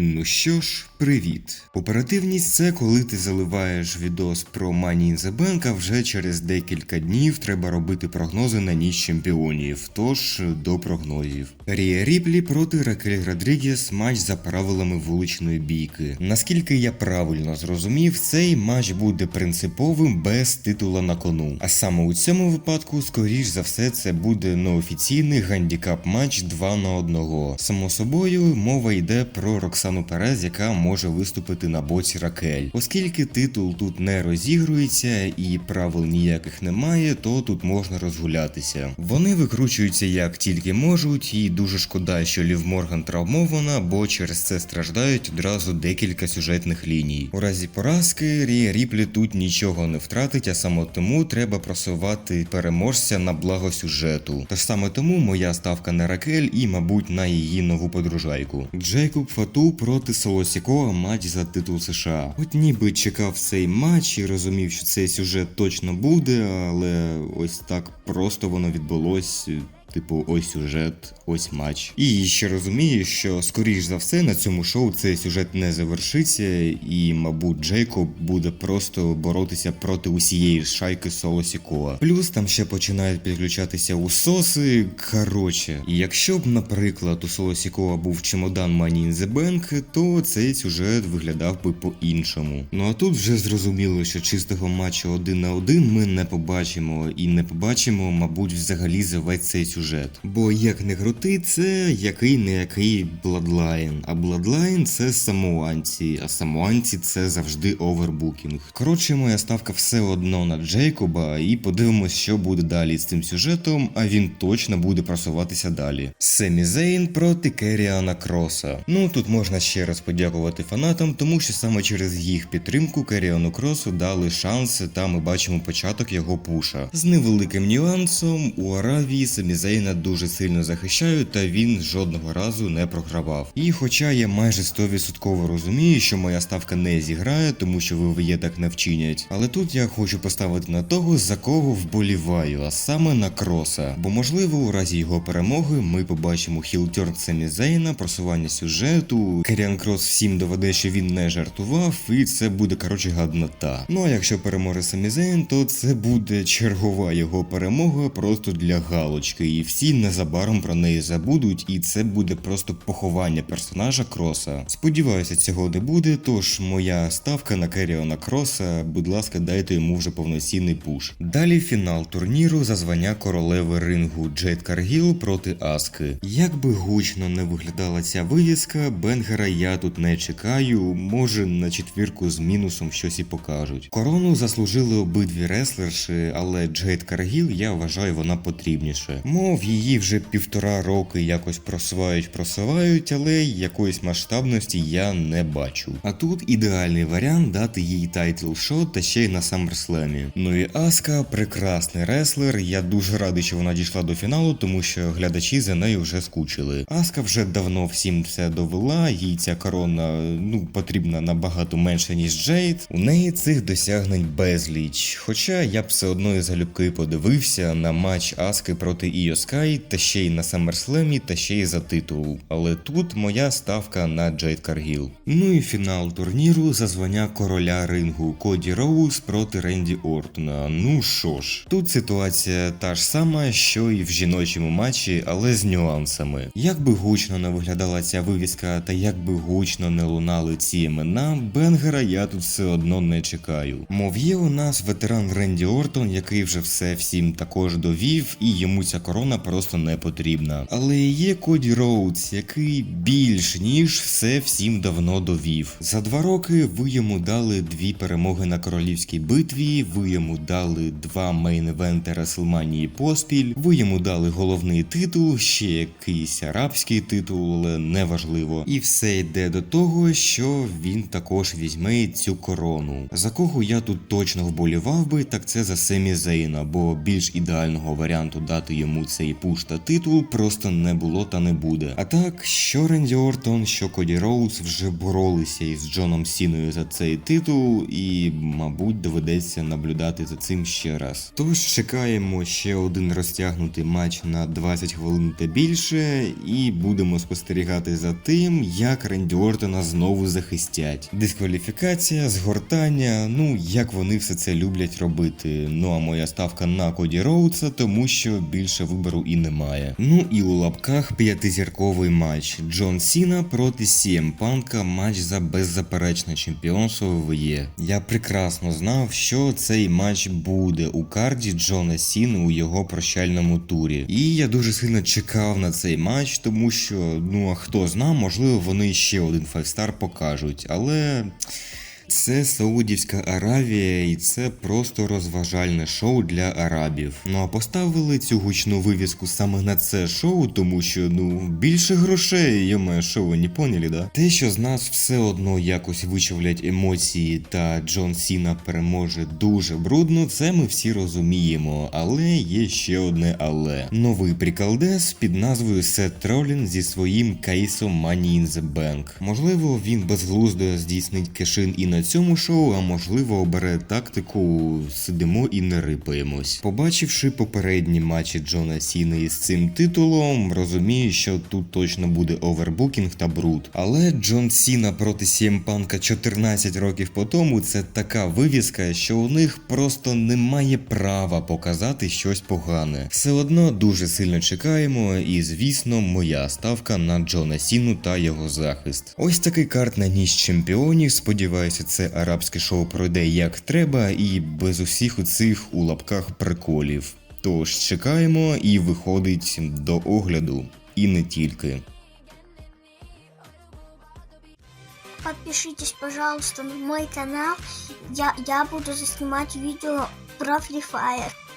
Ну що ж, привіт. Оперативність це коли ти заливаєш відос про Money in the Bank, а вже через декілька днів треба робити прогнози на ніч чемпіонів. Тож до прогнозів. Рія Ріплі проти Ракель Родрігес матч за правилами вуличної бійки. Наскільки я правильно зрозумів, цей матч буде принциповим без титула на кону. А саме у цьому випадку, скоріш за все, це буде неофіційний гандікап матч 2 на 1. Само собою, мова йде про Роксану Перез, яка може виступити на боці Ракель. Оскільки титул тут не розігрується і правил ніяких немає, то тут можна розгулятися. Вони викручуються як тільки можуть, і дуже шкода, що Лів Морган травмована, бо через це страждають одразу декілька сюжетних ліній. У разі поразки Рія Ріплі тут нічого не втратить, а саме тому треба просувати переможця на благо сюжету. Тож саме тому моя ставка на Ракель і, мабуть, на її нову подружайку. Джейкоб Фату проти Солосікова матч за титул США. От ніби чекав цей матч і розумів, що цей сюжет точно буде, але ось так просто воно відбулось. Типу, ось сюжет, ось матч. І ще розумію, що скоріш за все на цьому шоу цей сюжет не завершиться, і, мабуть, Джейкоб буде просто боротися проти усієї шайки Соло Сікола. Плюс там ще починають підключатися усоси. Коротше, і якщо б, наприклад, у Соло Сікола був чемодан Money in the Bank, то цей сюжет виглядав би по-іншому. Ну а тут вже зрозуміло, що чистого матчу один на один ми не побачимо, і не побачимо, мабуть, взагалі за весь цей сюжет. Бо як не крути, це який не який Bloodline. А Bloodline це самуанці, а самуанці це завжди овербукінг. Коротше, моя ставка все одно на Джейкоба, і подивимось, що буде далі з цим сюжетом, а він точно буде просуватися далі. Семі Зейн проти Керіана Кроса. Ну тут можна ще раз подякувати фанатам, тому що саме через їх підтримку Керіану Кросу дали шанс, та ми бачимо початок його пуша. З невеликим нюансом у Аравії Семі Зейна дуже сильно захищають, та він жодного разу не програвав. І хоча я майже 100% розумію, що моя ставка не зіграє, тому що ВВЄ так не вчинять. Але тут я хочу поставити на того, за кого вболіваю, а саме на кроса. Бо можливо, у разі його перемоги ми побачимо хілтерн Семі Зейна, просування сюжету. Керіан Крос всім доведе, що він не жартував, і це буде коротше гаднота. Ну а якщо переможе Семі Зейн, то це буде чергова його перемога просто для галочки, і всі незабаром про неї забудуть, і це буде просто поховання персонажа Кроса. Сподіваюся, цього не буде. Тож моя ставка на Керіона Кроса, будь ласка, дайте йому вже повноцінний пуш. Далі фінал турніру за звання королеви рингу Джейд Каргіл проти Аски. Як би гучно не виглядала ця вивіска, Бенгера я тут не чекаю. Може на четвірку з мінусом щось і покажуть. Корону заслужили обидві реслерші, але Джейд Каргіл я вважаю вона потрібніше. Мов її вже півтора роки якось просувають, просувають, але якоїсь масштабності я не бачу. А тут ідеальний варіант дати їй тайтл шот та ще й на SummerSlam. Ну і Аска прекрасний реслер. Я дуже радий, що вона дійшла до фіналу, тому що глядачі за нею вже скучили. Аска вже давно всім все довела. Їй ця корона ну потрібна набагато менше ніж Джейд. У неї цих досягнень безліч. Хоча я б все одно із залюбки подивився на матч Аски проти Іо Скай, та ще й на SummerSlam, та ще й за титул. Але тут моя ставка на Джейд Каргіл. Ну і фінал турніру за звання короля рингу Коді Роуз проти Ренді Ортона. Ну що ж, тут ситуація та ж сама, що і в жіночому матчі, але з нюансами. Як би гучно не виглядала ця вивіска, та як би гучно не лунали ці імена, Бенгера я тут все одно не чекаю. Мов є у нас ветеран Ренді Ортон, який вже все всім також довів, і йому ця корона просто не потрібна. Але є Коді Роудс, який більш ніж все всім давно довів. За два роки ви йому дали дві перемоги на королівській битві, ви йому дали два мейн-івенти Реслманії поспіль, ви йому дали головний титул, ще якийсь арабський титул, але неважливо. І все йде до того, що він також візьме цю корону. За кого я тут точно вболівав би, так це за Семі Зейна, бо більш ідеального варіанту дати йому цей цей пуш та титул просто не було та не буде. А так, що Ренді Ортон, що Коді Роуз вже боролися із Джоном Сіною за цей титул, і, мабуть, доведеться наблюдати за цим ще раз. Тож чекаємо ще один розтягнутий матч на 20 хвилин та більше, і будемо спостерігати за тим, як Ренді Ортона знову захистять. Дискваліфікація, згортання, ну як вони все це люблять робити. Ну а моя ставка на Коді Роудса, тому що більше вибору і немає. Ну і у лапках п'ятизірковий матч. Джон Сіна проти Сієм Панка, матч за беззаперечне чемпіонство ВВЄ. Я прекрасно знав, що цей матч буде у карді Джона Сіни у його прощальному турі. І я дуже сильно чекав на цей матч, тому що, ну а хто зна, можливо, вони ще один файвстар покажуть, але. Це Саудівська Аравія, і це просто розважальне шоу для арабів. Ну а поставили цю гучну вивіску саме на це шоу, тому що ну більше грошей, йоме, що ви не поняли, да? Те, що з нас все одно якось вичавлять емоції, та Джон Сіна переможе дуже брудно, це ми всі розуміємо. Але є ще одне але. Новий приколдес під назвою Сет Тролін зі своїм кейсом Money in the Bank. Можливо, він безглуздо здійснить кешин і на цьому шоу, а можливо обере тактику сидимо і не рипаємось. Побачивши попередні матчі Джона Сіни із цим титулом, розумію, що тут точно буде овербукінг та бруд. Але Джон Сіна проти Сієм Панка 14 років по тому це така вивіска, що у них просто немає права показати щось погане. Все одно дуже сильно чекаємо, і звісно, моя ставка на Джона Сіну та його захист. Ось такий карт на ніч чемпіонів. Сподіваюся, це арабське шоу пройде як треба, і без усіх оцих у лапках приколів. Тож чекаємо і виходить до огляду, і не тільки. Подпишитесь, пожалуйста, на мой канал. Я, я буду заснимать видео про Free Fire.